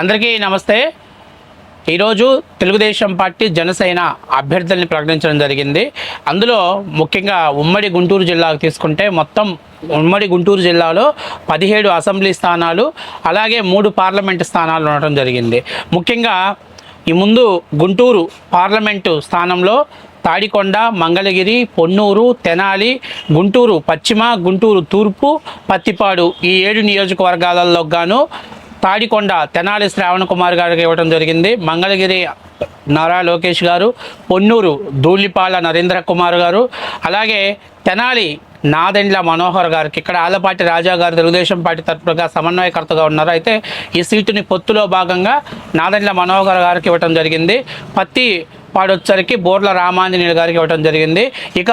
అందరికీ నమస్తే. ఈరోజు తెలుగుదేశం పార్టీ జనసేన అభ్యర్థుల్ని ప్రకటించడం జరిగింది. అందులో ముఖ్యంగా ఉమ్మడి గుంటూరు జిల్లాకు తీసుకుంటే మొత్తం ఉమ్మడి గుంటూరు జిల్లాలో పదిహేడు అసెంబ్లీ స్థానాలు అలాగే మూడు పార్లమెంటు స్థానాలు ఉండటం జరిగింది. ముఖ్యంగా ఈ ముందు గుంటూరు పార్లమెంటు స్థానంలో తాడికొండ మంగళగిరి పొన్నూరు తెనాలి గుంటూరు పశ్చిమ గుంటూరు తూర్పు పత్తిపాడు ఈ ఏడు నియోజకవర్గాలలో గాను తాడికొండ తెనాలి శ్రావణ్ కుమార్ గారికి ఇవ్వడం జరిగింది. మంగళగిరి నారా లోకేష్ గారు పొన్నూరు ధూళిపాల నరేంద్ర కుమార్ గారు అలాగే తెనాలి నాదెండ్ల మనోహర్ గారికి ఇక్కడ ఆలపాటి రాజా గారు తెలుగుదేశం పార్టీ తరఫుగా సమన్వయకర్తగా ఉన్నారు. అయితే ఈ సీటుని పొత్తులో భాగంగా నాదెండ్ల మనోహర్ గారికి ఇవ్వటం జరిగింది. పత్తి పాడొచ్చరికి బోర్ల రామాంజనేయులు గారికి ఇవ్వడం జరిగింది. ఇక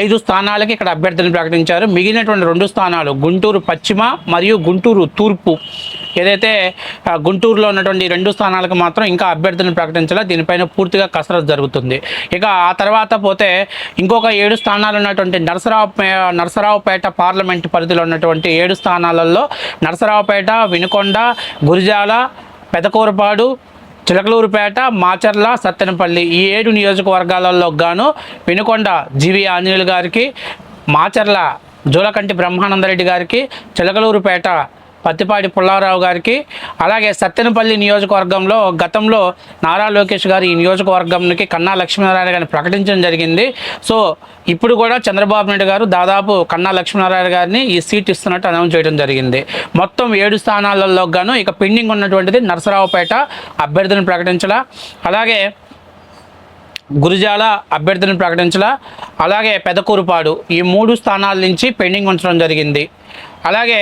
ఐదు స్థానాలకి ఇక్కడ అభ్యర్థులను ప్రకటించారు. మిగిలినటువంటి రెండు స్థానాలు గుంటూరు పశ్చిమ మరియు గుంటూరు తూర్పు. ఏదైతే గుంటూరులో ఉన్నటువంటి రెండు స్థానాలకు మాత్రం ఇంకా అభ్యర్థులను ప్రకటించాలా దీనిపైన పూర్తిగా కసరత్తు జరుగుతుంది. ఇక ఆ తర్వాత పోతే ఇంకొక ఏడు స్థానాలు ఉన్నటువంటి నరసరావు నరసరావుపేట పార్లమెంటు పరిధిలో ఉన్నటువంటి ఏడు స్థానాలలో నరసరావుపేట వినుకొండ గురిజాల పెదకూరపాడు చిలకలూరుపేట మాచర్ల సత్తెనపల్లి ఈ ఏడు నియోజకవర్గాలలో గాను వినుకొండ జీవి ఆంజనేయులు గారికి మాచర్ల జూలకంటి బ్రహ్మానందరెడ్డి గారికి చిలకలూరుపేట పత్తిపాటి పుల్లారావు గారికి అలాగే సత్తెనపల్లి నియోజకవర్గంలో గతంలో నారా లోకేష్ గారు ఈ నియోజకవర్గంకి కన్నా లక్ష్మీనారాయణ గారిని ప్రకటించడం జరిగింది. సో ఇప్పుడు కూడా చంద్రబాబు నాయుడు గారు దాదాపు కన్నా లక్ష్మీనారాయణ గారిని ఈ సీట్ ఇస్తున్నట్టు అనౌన్స్ చేయడం జరిగింది. మొత్తం ఏడు స్థానాలలో గాను ఇక పెండింగ్ ఉన్నటువంటిది నరసరావుపేట అభ్యర్థులను ప్రకటించలా అలాగే గురిజాల అభ్యర్థిని ప్రకటించలా అలాగే పెదకూరుపాడు ఈ మూడు స్థానాల నుంచి పెండింగ్ ఉంచడం జరిగింది. అలాగే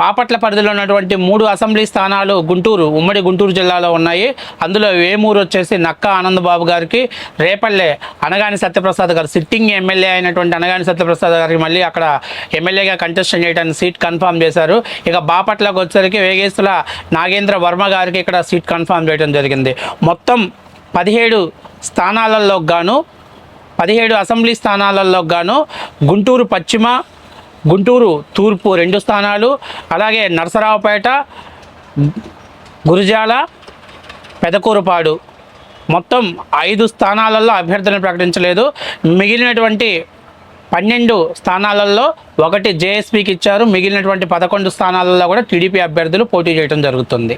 బాపట్ల పరిధిలో ఉన్నటువంటి మూడు అసెంబ్లీ స్థానాలు గుంటూరు ఉమ్మడి గుంటూరు జిల్లాలో ఉన్నాయి. అందులో వేమూరు వచ్చేసి నక్క ఆనందబాబు గారికి రేపల్లె అనగాని సత్యప్రసాద్ గారు సిట్టింగ్ ఎమ్మెల్యే అయినటువంటి అనగాని సత్యప్రసాద్ గారికి మళ్ళీ అక్కడ ఎమ్మెల్యేగా కంటెస్టెంట్ చేయడానికి సీట్ కన్ఫామ్ చేశారు. ఇక బాపట్లకు వచ్చేసరికి వేగేస్తుల నాగేంద్ర వర్మ గారికి ఇక్కడ సీట్ కన్ఫామ్ చేయడం జరిగింది. మొత్తం పదిహేడు స్థానాలలో గాను పదిహేడు అసెంబ్లీ స్థానాలలో గాను గుంటూరు పశ్చిమ గుంటూరు తూర్పు రెండు స్థానాలు అలాగే నరసరావుపేట గురుజాల పెదకూరుపాడు. మొత్తం ఐదు స్థానాలలో అభ్యర్థులను ప్రకటించలేదు. మిగిలినటువంటి పన్నెండు స్థానాలలో ఒకటి జేఎస్పీకి ఇచ్చారు. మిగిలినటువంటి పదకొండు స్థానాలలో కూడా టీడీపీ అభ్యర్థులు పోటీ చేయడం జరుగుతుంది.